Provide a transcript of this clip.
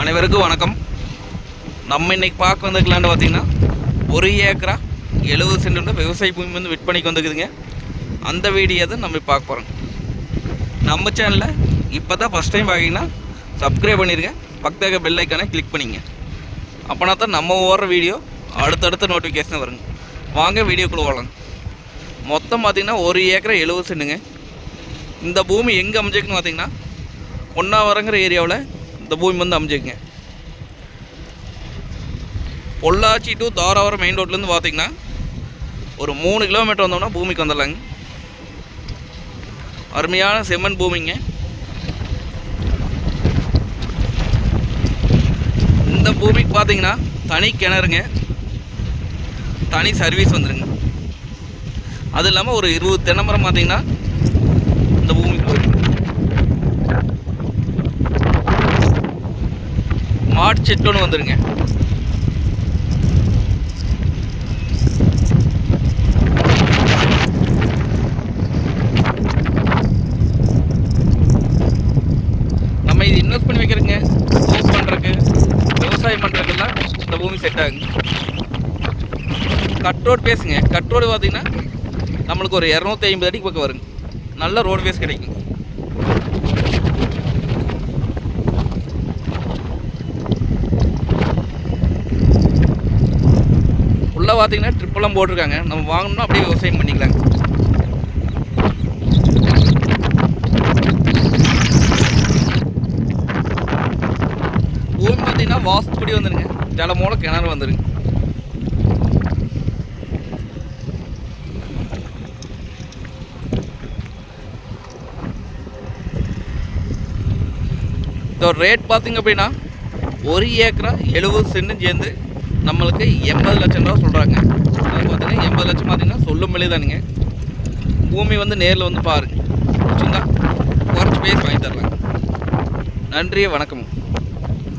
அனைவருக்கும் வணக்கம். நம்ம இன்றைக்கி பார்க்க வந்திருக்கலான்னு பார்த்தீங்கன்னா ஒரு ஏக்கரா எழுபது சென்ட் விவசாய பூமி வந்து விற்பனைக்கு வந்துக்குதுங்க அந்த வீடியோ தான் நம்ம பார்க்க போகிறோம் நம்ம சேனலில் இப்போ தான் ஃபஸ்ட் டைம் பார்க்கிங்கன்னா சப்ஸ்கிரைப் பண்ணிடுங்க பக்கத்தில் பெல் ஐக்கானை கிளிக் பண்ணிங்க. அப்போனா தான் நம்ம ஓடுற வீடியோ அடுத்தடுத்த நோட்டிஃபிகேஷன் வருங்க. வாங்க வீடியோக்குள்ளே போகலாங்க மொத்தம் பார்த்திங்கன்னா ஒரு ஏக்கரை எழுபது சென்ட்டுங்க. இந்த பூமி எங்கே அமைஞ்சிருக்குன்னு பார்த்திங்கன்னா ஒன்றாவரங்கிற ஏரியாவில் இந்த பூமி வந்து அமைஞ்சிருக்குங்க. பொள்ளாச்சி டு தாராவரம் மெயின் ரோட்லேருந்து பார்த்தீங்கன்னா ஒரு மூணு கிலோமீட்டர் வந்தோம்னா பூமிக்கு வந்துடலாங்க. அருமையான செம்மண் பூமிங்க. இந்த பூமிக்கு பார்த்தீங்கன்னா தனி கிணறுங்க. தனி சர்வீஸ் வந்துடுங்க அது இல்லாமல் ஒரு இருபது தென்னமரம் பார்த்தீங்கன்னா இந்த பூமிக்கு வருது ஹாட் செட்டுன்னு வந்துருங்க. நம்ம இது இன்வெஸ்ட் பண்ணி வைக்கிறதுங்க. யூஸ் பண்ணுறதுக்கு விவசாயம் பண்ணுறதுக்கெல்லாம் இந்த பூமி செட் ஆகுங்க. கட் ரோடு பேசுங்க கட் ரோடு பார்த்தீங்கன்னா நம்மளுக்கு ஒரு இரநூத்தி ஐம்பது அடிக்கு பக்கம் வருங்க. நல்ல ரோடு பேஸ் கிடைக்கும் உள்ளே பார்த்தீங்கன்னா ட்ரிப்பெல்லாம் போட்டிருக்காங்க. நம்ம வாங்கணும்னா அப்படியே விவசாயம் பண்ணிக்கலாங்க பூமி பார்த்தீங்கன்னா வாஸ்துப்படி வந்துருங்க. ஜலமூல கிணறு வந்துருங்க. இதோட ரேட் பார்த்தீங்க அப்படின்னா ஒரு ஏக்கரா எழுபது சென்ட்டும் சேர்ந்து நம்மளுக்கு எண்பது லட்சம் ரூபா சொல்கிறாங்க அது பார்த்தீங்கன்னா எண்பது லட்சம் பார்த்தீங்கன்னா சொல்லும் விலை தானுங்க. பூமி வந்து நேரில் வந்து பாருங்க பிடிச்சிருந்தா குறைச்சி பேசி வாங்கி தரலாங்க. நன்றி வணக்கம்.